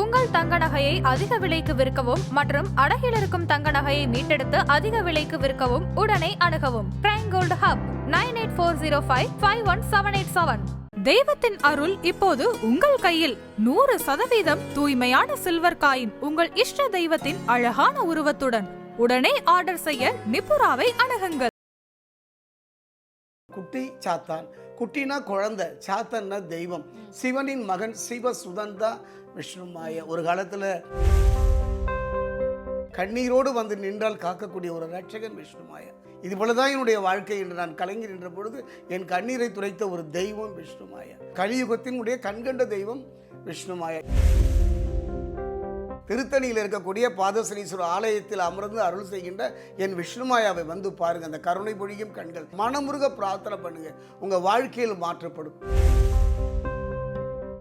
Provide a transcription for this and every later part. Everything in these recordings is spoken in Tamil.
உங்கள் தங்க நகையை அதிக விலைக்கு விற்கவும் மற்றும் அடகில் இருக்கும் தங்க நகையை மீட்டெடுத்து அதிக விலைக்கு விற்கவும் உடனே அணுகவும். Prime Gold Hub nine eight four zero five five one seven eight seven தெய்வத்தின் அருள் இப்போது உங்கள் கையில். நூறு சதவீதம் தூய்மையான சில்வர் காயின் உங்கள் இஷ்ட தெய்வத்தின் அழகான உருவத்துடன். உடனே ஆர்டர் செய்ய நிபுராவை அணுகுங்கள். குட்டி சாத்தான். குட்டினா குழந்தை சாத்தான்னா தெய்வம். சிவனின் மகன் சிவ சுதந்தா விஷ்ணுமாய. ஒரு காலத்தில் கண்ணீரோடு வந்து நின்றால் காக்கக்கூடிய ஒரு ரட்சகன் விஷ்ணுமாய. இது போலதான் என்னுடைய வாழ்க்கை என்று நான் கலைஞர் நின்ற பொழுது என் கண்ணீரை துடைத்த ஒரு தெய்வம் விஷ்ணுமாய. கலியுகத்தினுடைய கண்கண்ட தெய்வம் விஷ்ணுமாய. திருத்தணியில் இருக்கக்கூடிய பாதசனீஸ்வரர் ஆலயத்தில் அமர்ந்து அருள் செய்கின்ற என் விஷ்ணுமாயாவை வந்து பாருங்க. அந்த கருணை பொழியும் கண்கள். மனமுருக பிரார்த்தனை பண்ணுங்க. உங்க வாழ்க்கையில் மாற்றப்படும்.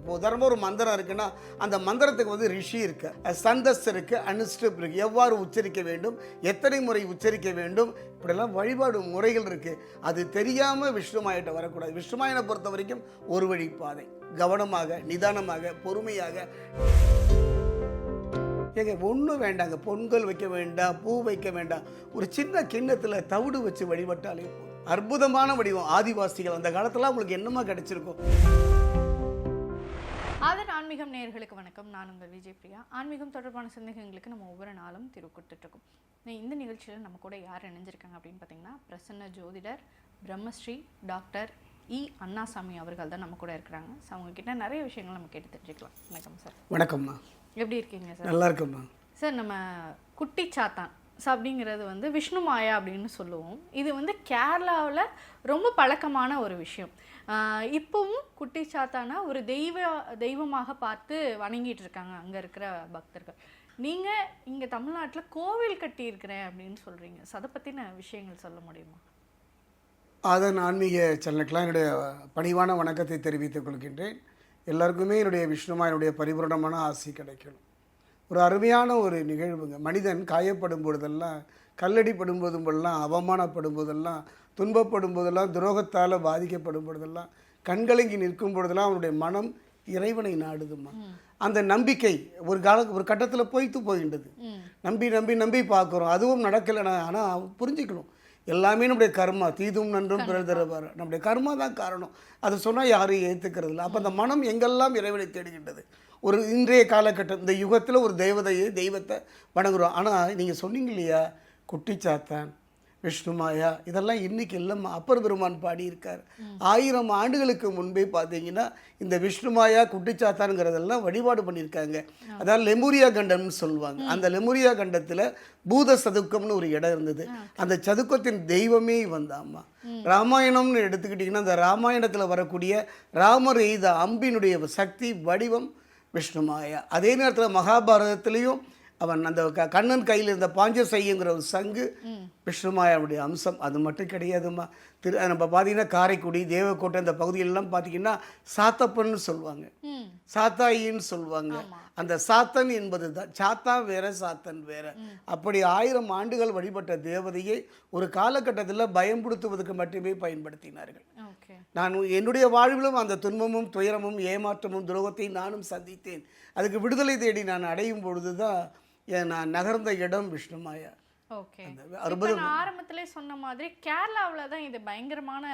இப்போ உதாரணமாக ஒரு மந்திரம் இருக்குன்னா அந்த மந்திரத்துக்கு வந்து ரிஷி இருக்கு. சந்தஸ் இருக்கு அனுஷ்டப் இருக்கு. எவ்வாறு உச்சரிக்க வேண்டும்? எத்தனை முறை உச்சரிக்க வேண்டும்? இப்படிலாம் வழிபாடு முறைகள் இருக்கு. அது தெரியாமல் விஷ்ணுமாயிட்ட வரக்கூடாது. விஷ்ணுமாயனை பொறுத்த வரைக்கும் ஒரு வழி பாதை. கவனமாக நிதானமாக பொறுமையாக. ஏங்க ஒன்றும் வேண்டாங்க. பொங்கல் வைக்க வேண்டாம் பூ வைக்க வேண்டாம். ஒரு சின்ன கிண்ணத்தில் தவிடு வச்சு வழிபட்டாலே அற்புதமான வடிவம். ஆதிவாசிகள் அந்த காலத்தில் உங்களுக்கு என்னமா கிடைச்சிருக்கும்? ஆன்மீகம் நேயர்களுக்கு வணக்கம். நான் உங்கள் விஜய் பிரியா. ஆன்மீகம் தொடர்பான சந்தேகங்களுக்கு நம்ம ஒவ்வொரு நாளும் திரு கொடுத்துட்ருக்கோம். இந்த நிகழ்ச்சியில் நம்ம கூட யார் இணைஞ்சிருக்காங்க அப்படின்னு பார்த்தீங்கன்னா பிரசன்ன ஜோதிடர் பிரம்மஸ்ரீ டாக்டர் இ. அண்ணாசாமி அவர்கள் தான் நம்ம கூட இருக்கிறாங்க. ஸோ அவங்க கிட்ட நிறைய விஷயங்கள் நம்ம கேட்டு தெரிஞ்சுக்கலாம். வணக்கம் சார். வணக்கம்மா. எப்படி இருக்கீங்க சார்? நல்லா இருக்கும்மா. சார் நம்ம குட்டி சாத்தான். ஸோ அப்படிங்கிறது வந்து விஷ்ணு மாயா அப்படின்னு சொல்லுவோம். இது வந்து கேரளாவில் ரொம்ப பழக்கமான ஒரு விஷயம். இப்போவும் குட்டி சாத்தானா ஒரு தெய்வ தெய்வமாக பார்த்து வணங்கிட்டு இருக்காங்க அங்கே இருக்கிற பக்தர்கள். நீங்கள் இங்கே தமிழ்நாட்டில் கோவில் கட்டியிருக்கிறேன் அப்படின்னு சொல்கிறீங்க ஸோ அதை பற்றின விஷயங்கள் சொல்ல முடியுமா? அதன் ஆன்மீக சேனலுக்கெல்லாம் என்னுடைய பணிவான வணக்கத்தை தெரிவித்துக் கொள்கின்றேன். எல்லாருக்குமே என்னுடைய விஷ்ணுமா என்னுடைய பரிபூரணமான ஆசை கிடைக்கணும். ஒரு அருமையான ஒரு நிகழ்வுங்க. மனிதன் காயப்படும் பொழுதெல்லாம் கல்லடிப்படும் போதும் அவமானப்படும் போதெல்லாம் துன்பப்படும் போதெல்லாம் துரோகத்தால் பாதிக்கப்படும் பொழுதெல்லாம் கண்கலங்கி நிற்கும் பொழுதெல்லாம் அவனுடைய மனம் இறைவனை நாடுதுமா அந்த நம்பிக்கை ஒரு கால ஒரு கட்டத்தில் பொய்த்து போகின்றது. நம்பி நம்பி நம்பி பார்க்குறோம். அதுவும் நடக்கலைன்னா ஆனால் புரிஞ்சுக்கணும். எல்லாமே நம்முடைய கர்மா தீதும் நன்றும் பிறர் தருவார். நம்முடைய கர்மா தான் காரணம். அதை சொன்னால் யாரும் ஏற்றுக்கிறது இல்லை அப்போ அந்த மனம் எங்கெல்லாம் இறைவனை தேடுகின்றது? ஒரு இன்றைய காலகட்டம் இந்த யுகத்தில் ஒரு தெய்வதையை தெய்வத்தை வணங்குறோம். ஆனால் நீங்கள் சொன்னீங்க இல்லையா? குட்டிச்சாத்தான் விஷ்ணுமாயா இதெல்லாம் இன்னைக்கு இல்லைம்மா அப்பர் பெருமான் பாடியிருக்கார். ஆயிரம் ஆண்டுகளுக்கு முன்பே பார்த்தீங்கன்னா இந்த விஷ்ணுமாயா குட்டிச்சாத்தான்ங்கிறதெல்லாம் வழிபாடு பண்ணியிருக்காங்க. அதாவது லெமுரியா கண்டம்னு சொல்லுவாங்க. அந்த லெமுரியா கண்டத்தில் பூத சதுக்கம்னு ஒரு இடம் இருந்தது. அந்த சதுக்கத்தின் தெய்வமே வந்தாம்மா ராமாயணம்னு எடுத்துக்கிட்டிங்கன்னா அந்த ராமாயணத்தில் வரக்கூடிய ராமர் எய்த அம்பினுடைய சக்தி வடிவம் விஷ்ணுமாயா. அதே நேரத்தில் மகாபாரதத்திலையும் அவன் அந்த க- கண்ணன் கையில் இருந்த பாஞ்சசைங்கிற ஒரு சங்கு விஷ்ணுமாயாவுடைய அம்சம். அது மட்டும் கிடையாதும்மா. திரு நம்ம பார்த்தீங்கன்னா காரைக்குடி தேவக்கோட்டை இந்த பகுதிகளெல்லாம் பார்த்தீங்கன்னா சாத்தப்பன்னு சொல்லுவாங்க. சாத்தாயின்னு சொல்லுவாங்க. அந்த சாத்தன் என்பது தான். சாத்தா வேற சாத்தன் வேற. அப்படி ஆயிரம் ஆண்டுகள் வழிபட்ட தேவதையை ஒரு காலகட்டத்தில் பயன்படுத்துவதற்கு மட்டுமே பயன்படுத்தினார்கள். நான் என்னுடைய வாழ்விலும் அந்த துன்பமும் துயரமும் ஏமாற்றமும் துரோகத்தையும் நானும் சந்தித்தேன். அதுக்கு விடுதலை தேடி நான் அடையும் பொழுது தான் நான் நகர்ந்த இடம் விஷ்ணுமாயா ஆரம்பத்திலே சொன்ன மாதிரி கேரளாவில் தான் இது பயங்கரமான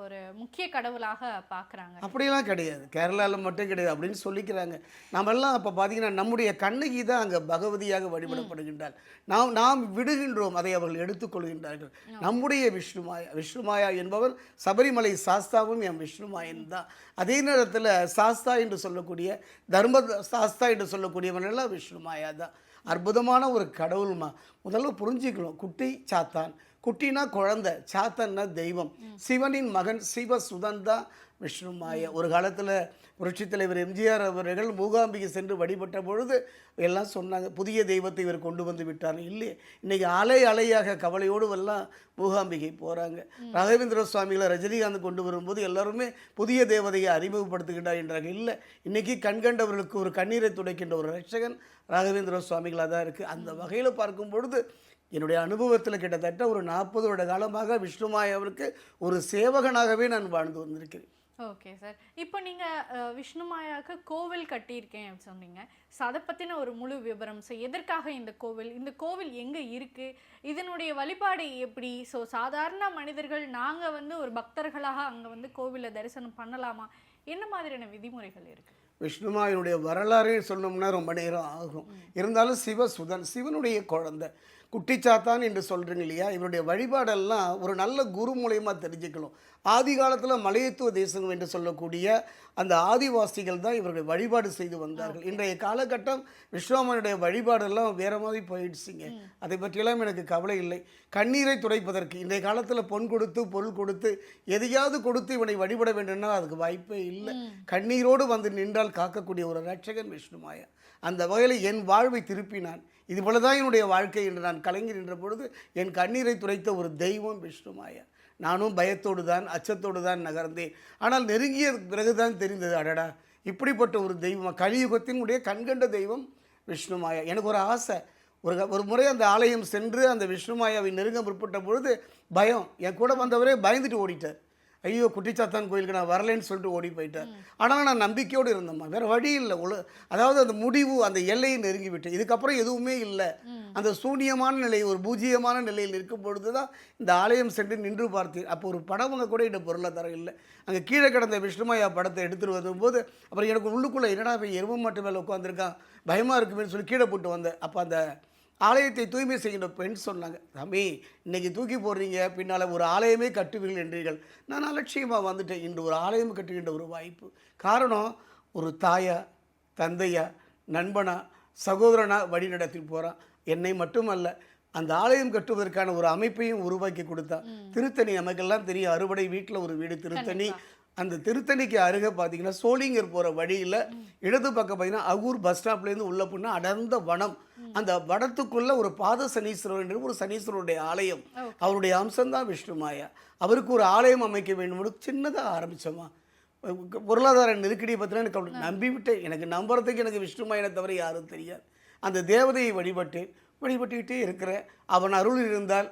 ஒரு முக்கிய கடவுளாக பார்க்குறாங்க அப்படியெல்லாம் கிடையாது. கேரளாவில் மட்டும் கிடையாது அப்படின்னு சொல்லிக்கிறாங்க. நாமெல்லாம் அப்போ பார்த்தீங்கன்னா நம்முடைய கண்ணகி தான் அங்கே பகவதியாக வழிபடப்படுகின்றாள். நாம் நாம் விடுகின்றோம் அதை அவர்கள் எடுத்துக்கொள்கின்றார்கள் நம்முடைய விஷ்ணுமாயா விஷ்ணுமாயா என்பவர் சபரிமலை சாஸ்தாவும் என் விஷ்ணுமாயன் தான். அதே நேரத்தில் சாஸ்தா என்று சொல்லக்கூடிய தர்ம சாஸ்தா என்று சொல்லக்கூடியவன் எல்லாம் விஷ்ணுமாயா தான். அற்புதமான ஒரு கடவுள்மா. முதல்ல புரிஞ்சுக்கணும். குட்டி சாத்தான். குட்டினா குழந்தை சாத்தன்னா தெய்வம். சிவனின் மகன் சிவ சுதந்தா விஷ்ணு மாய ஒரு காலத்தில் புரட்சித் தலைவர் எம்ஜிஆர் அவர்கள் மூகாம்பிகை சென்று வழிபட்ட பொழுது எல்லாம் சொன்னாங்க புதிய தெய்வத்தை இவர் கொண்டு வந்து விட்டார். இல்லை இன்னைக்கு அலை அலையாக கவலையோடு எல்லாம் மூகாம்பிகை போகிறாங்க ராகவேந்திர சுவாமிகளை ரஜினிகாந்த் கொண்டு வரும்போது எல்லாருமே புதிய தேவதையை அறிமுகப்படுத்துகின்றார் என்றாங்க. இல்லை இன்னைக்கு கண்கண்டவர்களுக்கு ஒரு கண்ணீரை துடைக்கின்ற ஒரு ரட்சகன் ராகவேந்திர சுவாமிகளாக தான் இருக்குது அந்த வகையில் பார்க்கும் பொழுது என்னுடைய அனுபவத்தில் கிட்டத்தட்ட ஒரு நாற்பது வருட காலமாக விஷ்ணுமாய் அவருக்கு ஒரு சேவகனாகவே நான் வாழ்ந்து வந்திருக்கிறேன். Okay sir. இப்போ நீங்கள் விஷ்ணுமாயாவுக்கு கோவில் கட்டியிருக்கேன் அப்படின்னு சொன்னீங்க. ஸோ அதை பற்றின ஒரு முழு விவரம் ஸோ எதற்காக இந்த கோவில்? இந்த கோவில் எங்கே இருக்குது இதனுடைய வழிபாடு எப்படி? ஸோ சாதாரண மனிதர்கள் நாங்கள் வந்து ஒரு பக்தர்களாக அங்கே வந்து கோவிலை தரிசனம் பண்ணலாமா? என்ன மாதிரியான விதிமுறைகள் இருக்குது விஷ்ணுமாயனுடைய வரலாறே சொல்லணும்னா ரொம்ப நேரம் ஆகும். இருந்தாலும் சிவசுதன் சிவனுடைய குழந்தை. குட்டிச்சாத்தான் என்று சொல்கிறீங்க இல்லையா? இவருடைய வழிபாடெல்லாம் ஒரு நல்ல குரு மூலயமா தெரிஞ்சுக்கணும். ஆதி காலத்தில் மலையத்துவ தேசம் என்று சொல்லக்கூடிய அந்த ஆதிவாசிகள் தான் இவருடைய வழிபாடு செய்து வந்தார்கள். இன்றைய காலகட்டம் விஸ்வாமனுடைய வழிபாடெல்லாம் வேற மாதிரி போயிடுச்சுங்க. அதை பற்றியெல்லாம் எனக்கு கவலை இல்லை. கண்ணீரை துடைப்பதற்கு இன்றைய காலத்தில் பொன் கொடுத்து பொருள் கொடுத்து எதையாவது கொடுத்து இவனை வழிபட வேண்டும்னா அதுக்கு வாய்ப்பே இல்லை. கண்ணீரோடு வந்து நின்றால் காக்கக்கூடிய ஒரு ரட்சகன் விஷ்ணுமாயா. அந்த வகையில் என் வாழ்வை திருப்பினான். இது போல தான் என்னுடைய வாழ்க்கை என்று நான் கலைஞர் நின்ற பொழுது என் கண்ணீரை துரைத்த ஒரு தெய்வம் விஷ்ணுமாயா நானும் பயத்தோடு தான் அச்சத்தோடு தான் நகர்ந்தேன். ஆனால் நெருங்கிய பிறகுதான் தெரிந்தது அடடா இப்படிப்பட்ட ஒரு தெய்வம் கலியுகத்தினுடைய கண்கண்ட தெய்வம் விஷ்ணுமாயா எனக்கு ஒரு ஆசை. ஒரு ஒரு முறை அந்த ஆலயம் சென்று அந்த விஷ்ணுமாயாவை நெருங்க முற்பட்ட பொழுது பயம். என் கூட வந்தவரே பயந்துட்டு ஓடிட்டார். ஐயோ குட்டிச்சாத்தான் கோயிலுக்கு நான் வரலைன்னு சொல்லிட்டு ஓடி போயிட்டேன் ஆனால் நான் நம்பிக்கையோடு இருந்தேம்மா. வேறு வழி இல்லை. உல அதாவது அந்த முடிவு அந்த எல்லையை நெருங்கி விட்டேன் இதுக்கப்புறம் எதுவுமே இல்லை. அந்த சூனியமான நிலை ஒரு பூஜ்ஜியமான நிலையில் இருக்கும் பொழுது தான் இந்த ஆலயம் சென்று நின்று பார்த்தேன். அப்போ ஒரு படவங்க கூட இந்த பொருளை தர இல்லை. அங்கே கீழே கிடந்த விஷ்ணுமாயா படத்தை எடுத்துகிட்டு வரும்போது அப்புறம் எனக்கு உள்ளுக்குள்ளே என்னடா இப்போ எரும மாட்டு மேலே உட்காந்துருக்கான் பயமாக இருக்குமேன்னு சொல்லி கீழே போட்டு வந்தேன். அப்போ அந்த ஆலயத்தை தூய்மை செய்கின்ற பெண் சொன்னாங்க தம்பி இன்னைக்கு தூக்கி போடுறீங்க பின்னால் ஒரு ஆலயமே கட்டுவீர்கள் என்றீர்கள். நான் அலட்சியமாக வந்துட்டேன். இன்று ஒரு ஆலயம் கட்டுகின்ற ஒரு வாய்ப்பு. காரணம் ஒரு தாயா தந்தையா நண்பனா சகோதரனா வழி நடத்தி போகிறான் என்னை மட்டுமல்ல அந்த ஆலயம் கட்டுவதற்கான ஒரு அமைப்பையும் உருவாக்கி கொடுத்தான் திருத்தணி நமக்கெல்லாம் தெரியும் அறுவடை வீட்டில் ஒரு வீடு திருத்தணி. அந்த திருத்தணிக்கு அருகே பார்த்தீங்கன்னா சோளிங்கர் போகிற வழியில் இடது பக்கம் பார்த்தீங்கன்னா அகூர் பஸ் ஸ்டாப்லேருந்து உள்ள போனால் அடர்ந்த வனம். அந்த வனத்துக்குள்ள ஒரு பாத சனீஸ்வரர் என்று ஒரு சனீஸ்வரருடைய ஆலயம். அவருடைய அம்சம்தான் விஷ்ணுமாயா அவருக்கு ஒரு ஆலயம் அமைக்க வேண்டும். சின்னதாக ஆரம்பிச்சோமா? பொருளாதார நெருக்கடியை பற்றினா எனக்கு அவளை நம்பிவிட்டேன். எனக்கு நம்புறதுக்கு எனக்கு விஷ்ணுமாயனை தவிர யாரும் தெரியாது. அந்த தேவதையை வழிபட்டு வழிபட்டுக்கிட்டே இருக்கிறேன். அவன் அருள் இருந்தால்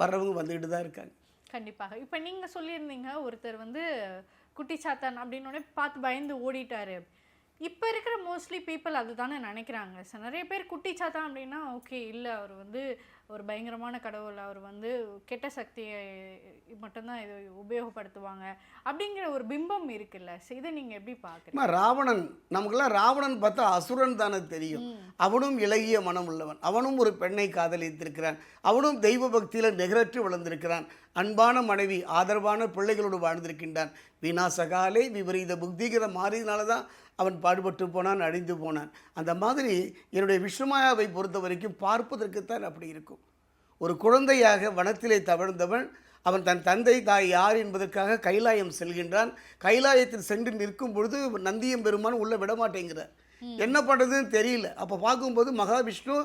வர்றவங்க வந்துக்கிட்டு தான் இருக்காங்க. கண்டிப்பாக. இப்போ நீங்கள் சொல்லியிருந்தீங்க ஒருத்தர் வந்து குட்டிச்சாத்தான் அப்படின்னு உடனே பார்த்து பயந்து ஓடிட்டாரு. இப்போ இருக்கிற மோஸ்ட்லி பீப்புள் அதுதானே நினைக்கிறாங்க. சார் நிறைய பேர் குட்டிச்சாத்தான் அப்படின்னா ஓகே இல்லை அவர் வந்து ஒரு பயங்கரமான கடவுள் அவர் வந்து கெட்ட சக்தியை மட்டும்தான் இது உபயோகப்படுத்துவாங்க அப்படிங்கிற ஒரு பிம்பம் இருக்குல்ல. இதை நீங்கள் எப்படி பார்க்குறீங்க ராவணன் நமக்கெல்லாம் ராவணன் பார்த்தா அசுரன் தானே தெரியும். அவனும் இளகிய மனம் உள்ளவன் அவனும் ஒரு பெண்ணை காதலித்திருக்கிறான். அவனும் தெய்வ பக்தியில் நிகரற்று வளர்ந்திருக்கிறான். அன்பான மனைவி ஆதரவான பிள்ளைகளோடு வாழ்ந்திருக்கின்றான். வினாசகாலே விபரீத புக்திகிற மாறினால தான் அவன் பாடுபட்டு போனான் அழிந்து போனான். அந்த மாதிரி என்னுடைய விஷ்ணுமாயாவை பொறுத்த வரைக்கும் பார்ப்பதற்குத்தான் அப்படி இருக்கும். ஒரு குழந்தையாக வனத்திலே தவழ்ந்தவன் அவன் தன் தந்தை தாய் யார் என்பதற்காக கைலாயம் செல்கின்றான். கைலாயத்தில் சென்று நிற்கும் பொழுது நந்தியம் பெருமான் உள்ள விட மாட்டேங்கிறார் என்ன பண்ணுறதுன்னு தெரியல. அப்போ பார்க்கும்போது மகாவிஷ்ணு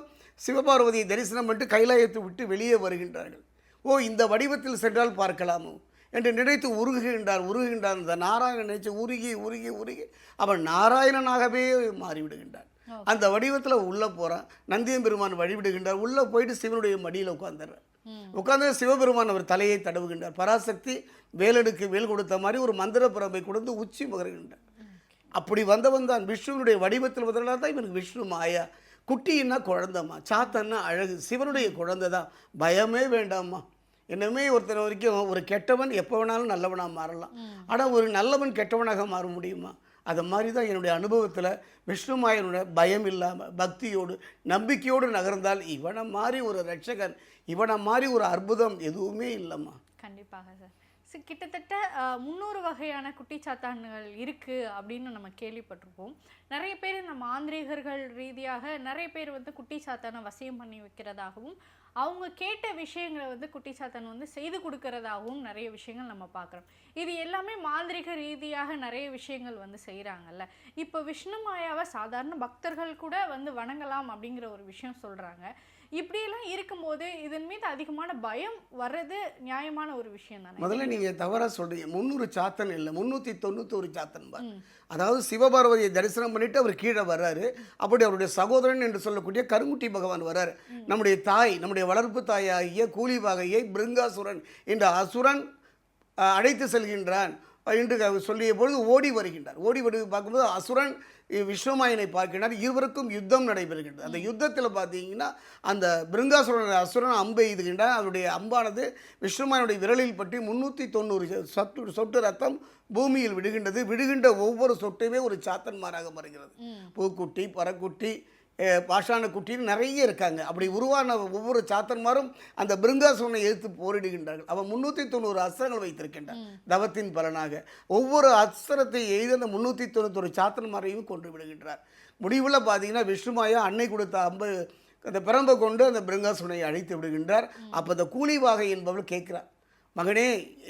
சிவபார்வதியை தரிசனம் பண்ணிட்டு கைலாயத்தை விட்டு வெளியே வருகின்றார்கள். ஓ இந்த வடிவத்தில் சென்றால் பார்க்கலாமோ? என்று நினைத்து உருகுகின்றார் உருகுகின்றார். இந்த நாராயணன் நினைச்சு உருகி உருகி உருகி அவன் நாராயணனாகவே மாறிவிடுகின்றான். அந்த வடிவத்தில் உள்ளே போகிறான் நந்தியம் பெருமான் வழிவிடுகின்றார். உள்ளே போயிட்டு சிவனுடைய மடியில் உட்காந்துடுறார் உட்கார்ந்து சிவபெருமான் அவர் தலையை தடவுகின்றார். பராசக்தி வேலனுக்கு வேல் கொடுத்த மாதிரி ஒரு மந்திர பரம்பை கொடுத்து உச்சி முகருகின்றார். அப்படி வந்தவன் தான் விஷ்ணுனுடைய வடிவத்தில் வந்தனால தான் இவனுக்கு விஷ்ணு மாயா. குட்டின்னா குழந்தைம்மா சாத்தன்னா அழகு. சிவனுடைய குழந்தை தான் பயமே வேண்டாம்மா. என்னமே ஒருத்தர் வரைக்கும் ஒரு கெட்டவன் எப்போ வேணாலும் நல்லவனாக மாறலாம். ஆனால் ஒரு நல்லவன் கெட்டவனாக மாற முடியுமா? அது மாதிரி தான் என்னுடைய அனுபவத்தில் விஷ்ணுமாயனோட பயம் இல்லாமல் பக்தியோடு நம்பிக்கையோடு நகர்ந்தால் இவனை மாதிரி ஒரு ரட்சகன் இவனை மாதிரி ஒரு அற்புதம் எதுவுமே இல்லைம்மா. கண்டிப்பாக சார். ஸோ கிட்டத்தட்ட முந்நூறு வகையான குட்டிச்சாத்தான்கள் இருக்குது அப்படின்னு நம்ம கேள்விப்பட்டிருப்போம். நிறைய பேர் இந்த மாந்திரீகர்கள் ரீதியாக நிறைய பேர் வந்து குட்டிச்சாத்தானை வசியம் பண்ணி வைக்கிறதாகவும் அவங்க கேட்ட விஷயங்களை வந்து குட்டிச்சாத்தன் வந்து செய்து கொடுக்கறதாகவும் நிறைய விஷயங்கள் நம்ம பார்க்குறோம். இது எல்லாமே மாந்திரிக ரீதியாக நிறைய விஷயங்கள் வந்து செய்கிறாங்கல்ல. இப்போ விஷ்ணு மாயாவை சாதாரண பக்தர்கள் கூட வந்து வணங்கலாம் அப்படிங்கிற ஒரு விஷயம் சொல்கிறாங்க இப்படியெல்லாம் இருக்கும்போது இதன் மீது அதிகமான பயம் வர்றது நியாயமான ஒரு விஷயம் தானே? முதல்ல நீங்கள் தவறாக சொல்கிறீங்க முந்நூறு சாத்தன் இல்லை முந்நூற்றி தொண்ணூத்தொரு சாத்தன் பார். அதாவது சிவபார்வதியை தரிசனம் பண்ணிட்டு அவர் கீழே வர்றாரு. அப்படி அவருடைய சகோதரன் என்று சொல்லக்கூடிய கருங்குட்டி பகவான் வர்றாரு. நம்முடைய தாய் நம்முடைய வளர்ப்பு தாயாகிய கூலிபாகையை பிருங்காசுரன் என்ற அசுரன் அழைத்து செல்கின்றான். என்று சொல்லிய பொழுது ஓடி வருகின்றார். ஓடி வந்து பார்க்கும்போது அசுரன் விஸ்வமாயனை பார்க்கின்றார் இருவருக்கும் யுத்தம் நடைபெறுகின்றது. அந்த யுத்தத்தில் பார்த்தீங்கன்னா அந்த பிருங்காசுரன் அசுரன் அம்பை எய்துகின்றார். அவருடைய அம்பானது விஸ்வமாயனுடைய விரலில் பற்றி முன்னூற்றி தொண்ணூறு சொட்டு சொட்டு ரத்தம் பூமியில் விடுகின்றது. விடுகின்ற ஒவ்வொரு சொட்டுமே ஒரு சாத்தன்மாராக வருகிறது பூக்குட்டி பறக்குட்டி பாஷான குட்டின்னு நிறைய இருக்காங்க. அப்படி உருவான ஒவ்வொரு சாத்தன்மாரும் அந்த பிருங்காசுரனை எதிர்த்து போரிடுகின்றார்கள். அவன் முன்னூற்றி தொண்ணூறு அஸ்திரங்கள் வைத்திருக்கின்றான். தவத்தின் பலனாக. ஒவ்வொரு அஸ்திரத்தை எய்து அந்த முன்னூற்றி தொண்ணூத்தொரு சாத்தன்மாரையும் கொண்டு விடுகின்றார். முடிவில் பார்த்தீங்கன்னா விஷ்ணுமாயா அன்னை கொடுத்த அம்பு அந்த பிரம்பை கொண்டு அந்த பிருங்காசுரனை அழைத்து விடுகின்றார். அப்போ அந்த கூலிவாகை என்பவள் கேட்கிறார் மகனே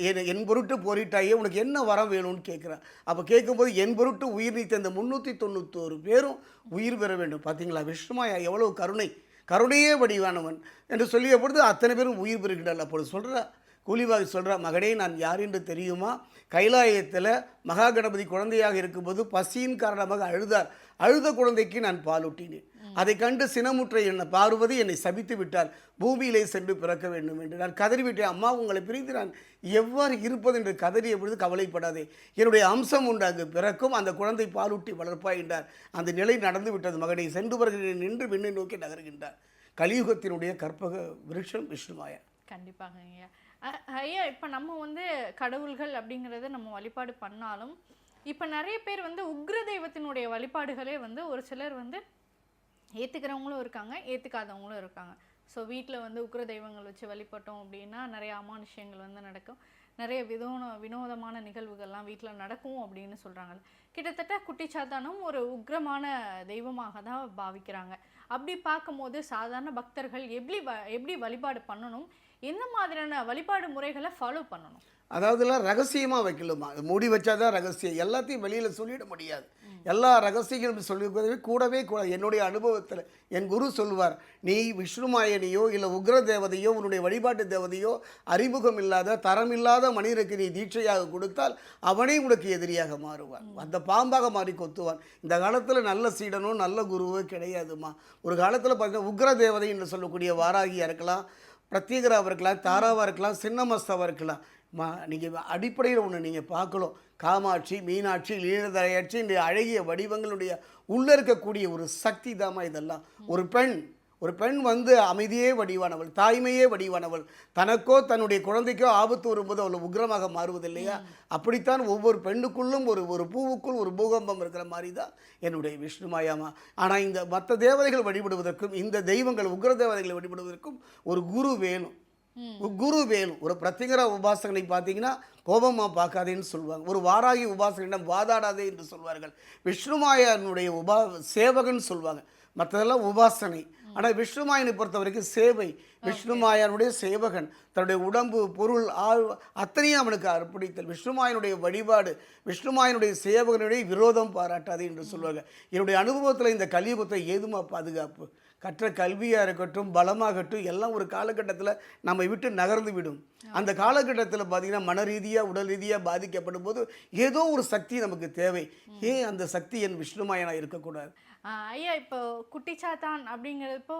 என் என் பொருட்டு போரிட்டாயே உனக்கு என்ன வரம் வேணும்னு கேட்குறான். அப்போ கேட்கும்போது என் பொருட்டு உயிர் நீத்த இந்த முந்நூற்றி தொண்ணூத்தோரு பேரும் உயிர் பெற வேண்டும். பார்த்தீங்களா விஷ்ணுமாயா எவ்வளோ கருணை. கருணையே வடிவானவன் என்று சொல்லிய பொழுது அத்தனை பேரும் உயிர் பெறுகிறாள் அப்பொழுது சொல்கிறா கூலிவாகி சொல்கிறா மகனே நான் யார் என்று தெரியுமா? கைலாயத்தில் மகா கணபதி குழந்தையாக இருக்கும்போது பசியின் காரணமாக அழுதார் அழுத குழந்தைக்கு நான் பாலூட்டினேன் அதை கண்டு சினமுற்ற என்ன பார்வதி என்னை சபித்து விட்டார் பூமியிலே சென்று பிறக்க வேண்டும் என்று. நான் கதறிவிட்டேன் அம்மா உங்களை பிரிந்து நான் எவ்வாறு இருப்பது என்று கதறிய பொழுது கவலைப்படாதே. என்னுடைய அம்சம் உண்டு. அங்கு பிறக்கும் அந்த குழந்தை பாலூட்டி வளர்ப்பாய் என்றார். அந்த நிலை நடந்து விட்டது. மகனை சென்று வருகிறேன் நின்று விண்ணை நோக்கி நகர்கின்றார் கலியுகத்தினுடைய கற்பக விருட்சம் விஷ்ணுமாயா கண்டிப்பாக ஐயா ஐயா இப்போ நம்ம வந்து கடவுள்கள் அப்படிங்கிறத நம்ம வழிபாடு பண்ணாலும் இப்போ நிறைய பேர் வந்து உக்ர தெய்வத்தினுடைய வழிபாடுகளே வந்து ஒரு சிலர் வந்து ஏற்றுக்கிறவங்களும் இருக்காங்க ஏற்றுக்காதவங்களும் இருக்காங்க. ஸோ வீட்டில் வந்து உக்ர தெய்வங்கள் வச்சு வழிபட்டோம் அப்படின்னா நிறைய அமானுஷ்யங்கள் வந்து நடக்கும். நிறைய விதோன வினோதமான நிகழ்வுகள்லாம் வீட்டில் நடக்கும் அப்படின்னு சொல்கிறாங்க கிட்டத்தட்ட குட்டிச்சாத்தானும் ஒரு உக்ரமான தெய்வமாக தான் பாவிக்கிறாங்க. அப்படி பார்க்கும்போது சாதாரண பக்தர்கள் எப்படி வ எப்படி வழிபாடு பண்ணணும்? என்ன மாதிரியான வழிபாடு முறைகளை ஃபாலோ பண்ணணும்? அதாவதுலாம் ரகசியமாக வைக்கலுமா மூடி வச்சாதான் ரகசியம். எல்லாத்தையும் வெளியில் சொல்லிட முடியாது. எல்லா ரகசியங்களும் சொல்லி கூடவே கூட என்னுடைய அனுபவத்தில் என் குரு சொல்லுவார் நீ விஷ்ணுமாயனையோ இல்லை உக்ர தேவதையோ உன்னுடைய வழிபாட்டு தேவதையோ அறிமுகம் இல்லாத தரம் இல்லாத மனிதனுக்கு நீ தீட்சையாக கொடுத்தால் அவனே உனக்கு எதிரியாக மாறுவான். அந்த பாம்பாக மாறி கொத்துவான். இந்த காலத்தில் நல்ல சீடனோ நல்ல குருவோ கிடையாதுமா. ஒரு காலத்தில் பார்த்தீங்கன்னா உக்ர தேவதை என்று சொல்லக்கூடிய வாராகியாக இருக்கலாம். பிரத்யேகராக இருக்கலாம் தாராவாக இருக்கலாம் சின்னமஸ்தாவாக இருக்கலாம் மா நீங்கள் அடிப்படையில் ஒன்று நீங்கள் பார்க்கலாம் காமாட்சி மீனாட்சி லீலதரையாட்சி இந்த அழகிய வடிவங்களுடைய உள்ளே இருக்கக்கூடிய ஒரு சக்தி தாமா இதெல்லாம். ஒரு பெண் ஒரு பெண் வந்து அமைதியே வடிவானவள் தாய்மையே வடிவானவள் தனக்கோ தன்னுடைய குழந்தைக்கோ ஆபத்து வரும்போது அவள் உக்ரமாக மாறுவது இல்லையா அப்படித்தான் ஒவ்வொரு பெண்ணுக்குள்ளும் ஒரு ஒரு பூவுக்குள் ஒரு பூகம்பம் இருக்கிற மாதிரி தான் என்னுடைய விஷ்ணுமாயாமா ஆனால் இந்த மற்ற தேவதைகள் வழிபடுவதற்கும் இந்த தெய்வங்கள் உக்ர தேவதைகளை வழிபடுவதற்கும் ஒரு குரு வேணும். குரு வேணும். ஒரு பிரத்திங்கர உபாசகனை பார்த்தீங்கன்னா கோபமாக பார்க்காதேன்னு சொல்லுவாங்க. ஒரு வாராகி உபாசகனிடம் வாதாடாதே என்று சொல்வார்கள். விஷ்ணுமாயனுடைய உபா சேவகன் சொல்லுவாங்க மற்றதெல்லாம் உபாசனை. ஆனால் விஷ்ணுமாயனை பொறுத்த வரைக்கும் சேவை விஷ்ணுமாயனுடைய சேவகன் தன்னுடைய உடம்பு பொருள் ஆள் அத்தனையும் அவனுக்கு அர்ப்பணித்தல். விஷ்ணுமாயனுடைய வழிபாடு விஷ்ணுமாயனுடைய சேவகனுடைய விரோதம் பாராட்டாது என்று சொல்லுவாங்க என்னுடைய அனுபவத்தில் இந்த கலியுகத்தை ஏதுமா பாதுகாப்பு? கற்ற கல்வியாக இருக்கட்டும் பலமாகட்டும் எல்லாம் ஒரு காலகட்டத்தில் நம்ம விட்டு நகர்ந்து விடும். அந்த காலகட்டத்தில் பார்த்தீங்கன்னா மன ரீதியாக உடல் ரீதியாக பாதிக்கப்படும் போது ஏதோ ஒரு சக்தி நமக்கு தேவை. ஏன் அந்த சக்தி என் விஷ்ணுமாயனாக இருக்கக்கூடாது? ஐயா இப்போ குட்டிச்சாத்தான் அப்படிங்கிறப்போ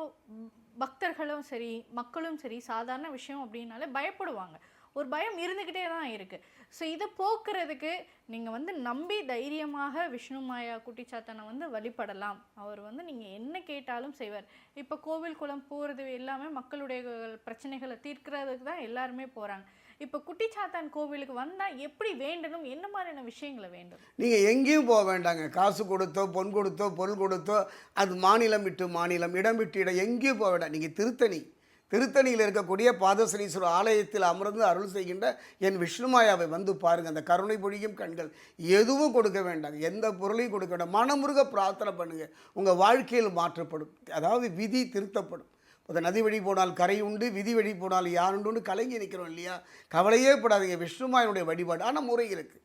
பக்தர்களும் சரி மக்களும் சரி சாதாரண விஷயம் அப்படின்னாலே பயப்படுவாங்க. ஒரு பயம் இருந்துக்கிட்டே தான் இருக்குது ஸோ இதை போக்குறதுக்கு நீங்கள் வந்து நம்பி தைரியமாக விஷ்ணு மாயா குட்டிச்சாத்தனை வந்து வழிபடலாம். அவர் வந்து நீங்கள் என்ன கேட்டாலும் செய்வார். இப்போ கோவில் குளம் போகிறது எல்லாமே மக்களுடைய பிரச்சனைகளை தீர்க்கிறதுக்கு தான் எல்லாருமே போகிறாங்க இப்போ குட்டிச்சாத்தான் கோவிலுக்கு வந்தால் எப்படி வேண்டணும்? என்ன மாதிரியான விஷயங்களை வேண்டும்? நீங்கள் எங்கேயும் போக வேண்டாங்க. காசு கொடுத்தோ பொன் கொடுத்தோ பொருள் கொடுத்தோ அது மாநிலம் விட்டு மாநிலம் இடம் விட்டு இடம் எங்கேயும் போக வேண்டாம். நீங்கள் திருத்தணி. திருத்தணியில் இருக்கக்கூடிய பாதசனீஸ்வரர் ஆலயத்தில் அமர்ந்து அருள் செய்கின்ற என் விஷ்ணுமாயாவை வந்து பாருங்கள் அந்த கருணை பொழியும் கண்கள் எதுவும் கொடுக்க வேண்டாம். எந்த பொருளையும் கொடுக்க வேண்டாம். மனமுருக பிரார்த்தனை பண்ணுங்கள் உங்கள் வாழ்க்கையில் மாற்றப்படும். அதாவது விதி திருத்தப்படும். இப்போ நதி வழி போனால் கரை உண்டு விதி வழி போனால் யாருண்டு கலங்கி நிற்கிறோம் இல்லையா? கவலையே படாதீங்க. விஷ்ணுமாயனுடைய வழிபாடு. ஆனால் முறை இருக்குது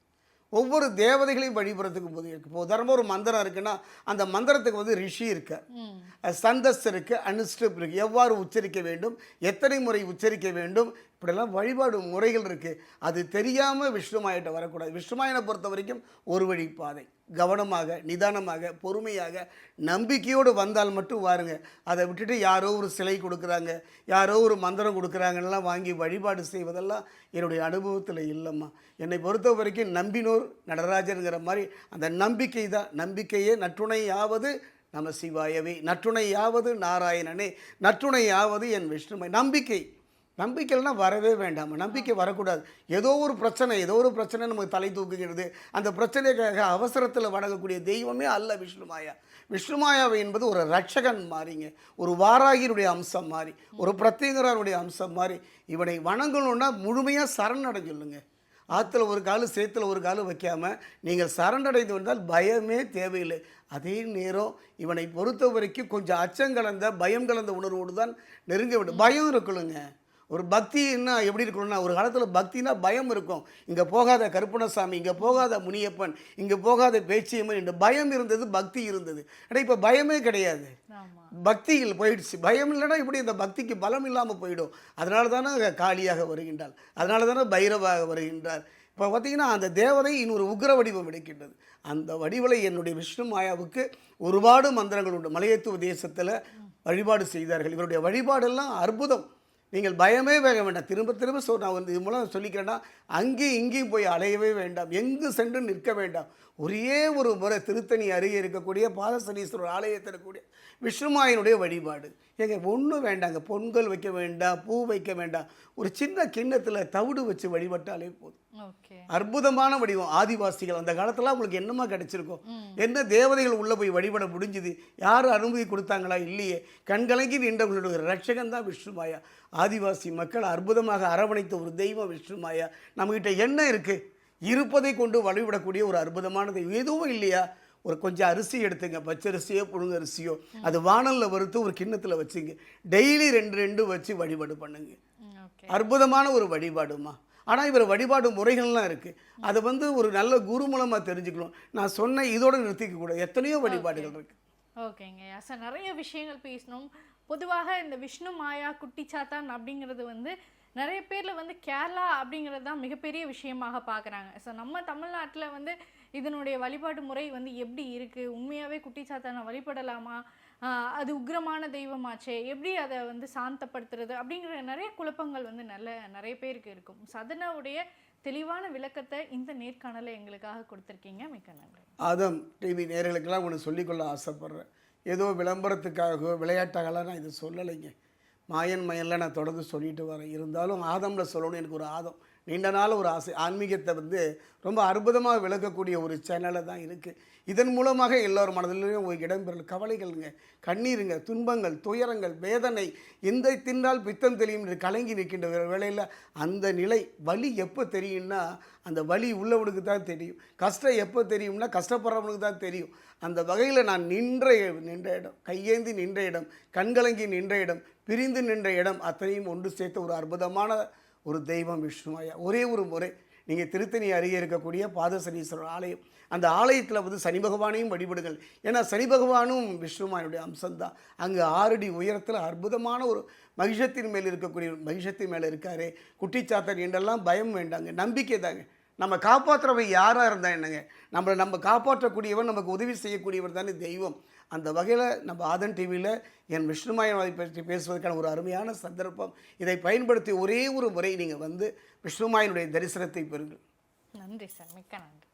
ஒவ்வொரு தேவதைகளையும் வழிபடுறதுக்கு போது இருக்குது இப்போ உதாரணமாக ஒரு மந்திரம் இருக்குன்னா அந்த மந்திரத்துக்கு வந்து ரிஷி இருக்கார் சந்தஸ் இருக்கு அனுஷ்டப் இருக்கு. எவ்வாறு உச்சரிக்க வேண்டும்? எத்தனை முறை உச்சரிக்க வேண்டும்? இப்படிலாம் வழிபாடு முறைகள் இருக்குது அது தெரியாமல் விஷ்ணுமாயிட்ட வரக்கூடாது. விஷ்ணுமாயனை பொறுத்த வரைக்கும் ஒரு வழி பாதை. கவனமாக நிதானமாக பொறுமையாக நம்பிக்கையோடு வந்தால் மட்டும் வாருங்க. அதை விட்டுட்டு யாரோ ஒரு சிலை கொடுக்குறாங்க யாரோ ஒரு மந்திரம் கொடுக்குறாங்கலாம் வாங்கி வழிபாடு செய்வதெல்லாம் என்னுடைய அனுபவத்தில் இல்லைம்மா. என்னை பொறுத்த வரைக்கும் நம்பினோர் நடராஜருங்கிற மாதிரி அந்த நம்பிக்கை தான். நம்பிக்கையே நற்றுணையாவது நம சிவாயவே. நற்றுணையாவது நாராயணனே. நற்றுணையாவது என் விஷ்ணுமை நம்பிக்கை. நம்பிக்கைலாம் வரவே வேண்டாம். நம்பிக்கை வரக்கூடாது. ஏதோ ஒரு பிரச்சனை ஏதோ ஒரு பிரச்சனை நமக்கு தலை தூக்குகிறது. அந்த பிரச்சனைக்காக அவசரத்தில் வணங்கக்கூடிய தெய்வமே அல்ல விஷ்ணுமாயா விஷ்ணுமாயாவை என்பது ஒரு ரட்சகன் மாறிங்க. ஒரு வாராகியனுடைய அம்சம் மாறி ஒரு பிரத்யேகரனுடைய அம்சம் மாறி இவனை வணங்கணும்னா முழுமையாக சரணடைஞ்சுள்ளுங்க ஆற்றுல ஒரு காலு சேத்துல ஒரு காலு வைக்காமல் நீங்கள் சரணடைந்து வந்தால் பயமே தேவையில்லை. அதே நேரம் இவனை பொறுத்த வரைக்கும் கொஞ்சம் அச்சம் கலந்த பயம் கலந்த உணர்வோடு தான் நெருங்க வேண்டும். பயம் இருக்கணுங்க ஒரு பக்தின்னா எப்படி இருக்கணும்னா ஒரு காலத்தில் பக்தினா பயம் இருக்கும். இங்கே போகாத கருப்பணசாமி இங்கே போகாத முனியப்பன் இங்கே போகாத பேச்சியம்மன் இந்த பயம் இருந்தது பக்தி இருந்தது. ஆனால் இப்போ பயமே கிடையாது. பக்தியில் போயிடுச்சு. பயம் இல்லைன்னா இப்படி இந்த பக்திக்கு பலம் இல்லாமல் போயிடும்? அதனால தானே காளியாக வருகின்றாள். அதனால தானே பைரவாக வருகின்றார் இப்போ பார்த்தீங்கன்னா அந்த தேவதை இன்னொரு உக்ர வடிவம் எடுக்கின்றது. அந்த வடிவலை என்னுடைய விஷ்ணு மாயாவுக்கு ஒருபாடு மந்திரங்கள் உண்டு. மலையத்துவ தேசத்தில் வழிபாடு செய்தார்கள். இவருடைய வழிபாடெல்லாம் அற்புதம். நீங்கள் பயமே வேக வேண்டாம். திரும்ப திரும்ப சொல் நான் வந்து இது மூலம் சொல்லிக்கிறேன்னா அங்கேயும் இங்கேயும் போய் அலையவே வேண்டாம். எங்கு சென்று நிற்க வேண்டாம். ஒரே ஒரு முறை திருத்தணி அருகே இருக்கக்கூடிய பாதசனீஸ்வரர் ஆலயத்தில் இருக்கக்கூடிய விஷ்ணுமாயனுடைய வழிபாடு. ஏங்க ஒன்றும் வேண்டாங்க. பொங்கல் வைக்க வேண்டாம் பூ வைக்க வேண்டாம் ஒரு சின்ன கிண்ணத்தில் தவிடு வச்சு வழிபட்டாலே போதும். அற்புதமான வடிவம். ஆதிவாசிகள் அந்த காலத்துல உங்களுக்கு என்னமா கிடைச்சிருக்கும்? என்ன தேவதைகள் உள்ள போய் வழிபட முடிஞ்சுது? யார் அனுமதி கொடுத்தாங்களா? இல்லையே. கண்கலங்கி நின்றவங்களுடைய ரட்சகன் தான் விஷ்ணுமாயா. ஆதிவாசி மக்கள் அற்புதமாக அரவணைத்த ஒரு தெய்வம் விஷ்ணுமாயா. நம்மகிட்ட என்ன இருக்கு? இருப்பதை கொண்டு வழிபடக்கூடிய ஒரு அற்புதமான தெய்வம் எதுவும் இல்லையா? ஒரு கொஞ்சம் அரிசி எடுத்துங்க. பச்சரிசியோ புழுங்க அரிசியோ அது வானல்ல வறுத்து ஒரு கிண்ணத்துல வச்சுங்க. டெய்லி ரெண்டு ரெண்டு வச்சு வழிபாடு பண்ணுங்க. அற்புதமான ஒரு வழிபாடுமா ஆனால் இவர் வழிபாடு முறைகள்லாம் இருக்குது அதை வந்து ஒரு நல்ல குரு மூலமாக தெரிஞ்சுக்கணும். நான் சொன்ன இதோட நிறுத்திக்க கூடாது. எத்தனையோ வழிபாடுகள் இருக்குது ஓகேங்க. சார் நிறைய விஷயங்கள் பேசணும். பொதுவாக இந்த விஷ்ணு மாயா குட்டிச்சாத்தான் அப்படிங்கிறது வந்து நிறைய பேரில் வந்து கேரளா அப்படிங்கிறது தான் மிகப்பெரிய விஷயமாக பார்க்குறாங்க ஸோ நம்ம தமிழ்நாட்டில் வந்து இதனுடைய வழிபாட்டு முறை வந்து எப்படி இருக்குது உண்மையாகவே குட்டிச்சாத்தானை வழிபடலாமா? அது உக்ரமான தெய்வமாச்சே? எப்படி அதை வந்து சாந்தப்படுத்துறது? அப்படிங்கிற நிறைய குழப்பங்கள் வந்து நல்ல நிறைய பேருக்கு இருக்கும். சதனாவுடைய தெளிவான விளக்கத்தை இந்த நேர்காணலை எங்களுக்காக கொடுத்துருக்கீங்க. மிக்க நன்றி. ஆதம் டிவி நேர்களுக்கெல்லாம் ஒன்று சொல்லிக்கொள்ள ஆசைப்பட்றேன். ஏதோ விளம்பரத்துக்காகவோ விளையாட்டாகலாம் நான் இது சொல்லலைங்க. மாயன் மயனில் நான் தொடர்ந்து சொல்லிட்டு வரேன். இருந்தாலும் ஆதமில் சொல்லணும் எனக்கு ஒரு ஆதம். நீண்ட நாள் ஒரு ஆசை ஆன்மீகத்தை வந்து ரொம்ப அற்புதமாக விளக்கக்கூடிய ஒரு சேனலாக தான் இருக்குது இதன் மூலமாக எல்லோரும் மனதிலையும் ஒரு இடம்பெறல் கவலைகள்ங்க கண்ணீருங்க துன்பங்கள் துயரங்கள் வேதனை எந்த தின்றால் பித்தம் தெரியும் என்று கலங்கி நிற்கின்ற ஒரு வேளையில் அந்த நிலை வலி எப்போ தெரியும்னா அந்த வலி உள்ளவனுக்கு தான் தெரியும். கஷ்டம் எப்போ தெரியும்னா கஷ்டப்படுறவனுக்கு தான் தெரியும். அந்த வகையில் நான் நின்ற நின்ற இடம் கையேந்தி நின்ற இடம் கண்கலங்கி நின்ற இடம் பிரிந்து நின்ற இடம் அத்தனையும் ஒன்று சேர்த்த ஒரு அற்புதமான ஒரு தெய்வம் விஷ்ணுமாயா ஒரே ஒரு முறை நீங்கள் திருத்தணி அருகே இருக்கக்கூடிய பாதசனீஸ்வரர் ஆலயம் அந்த ஆலயத்தில் வந்து சனி பகவானையும் வழிபடுங்கள். ஏன்னா சனி பகவானும் விஷ்ணுமாயனுடைய அம்சம்தான். அங்கே ஆறடி உயரத்தில் அற்புதமான ஒரு மகிஷத்தின் மேல் இருக்கக்கூடிய மகிஷத்தின் மேலே இருக்காரு. குட்டிச்சாத்தன் என்றெல்லாம் பயம் வேண்டாங்க நம்பிக்கை தாங்க. நம்ம காப்பாற்றுறவை யாராக இருந்தால் என்னங்க? நம்மளை நம்ம காப்பாற்றக்கூடியவன் நமக்கு உதவி செய்யக்கூடியவர் தானே தெய்வம். அந்த வகையில் நம்ம ஆதன் டிவியில் என் விஷ்ணுமாயனை பற்றி பேசுவதற்கான ஒரு அருமையான சந்தர்ப்பம். இதை பயன்படுத்தி ஒரே ஒரு முறை நீங்கள் வந்து விஷ்ணுமாயனுடைய தரிசனத்தை பெறுங்கள். நன்றி சார். மிக்க நன்றி.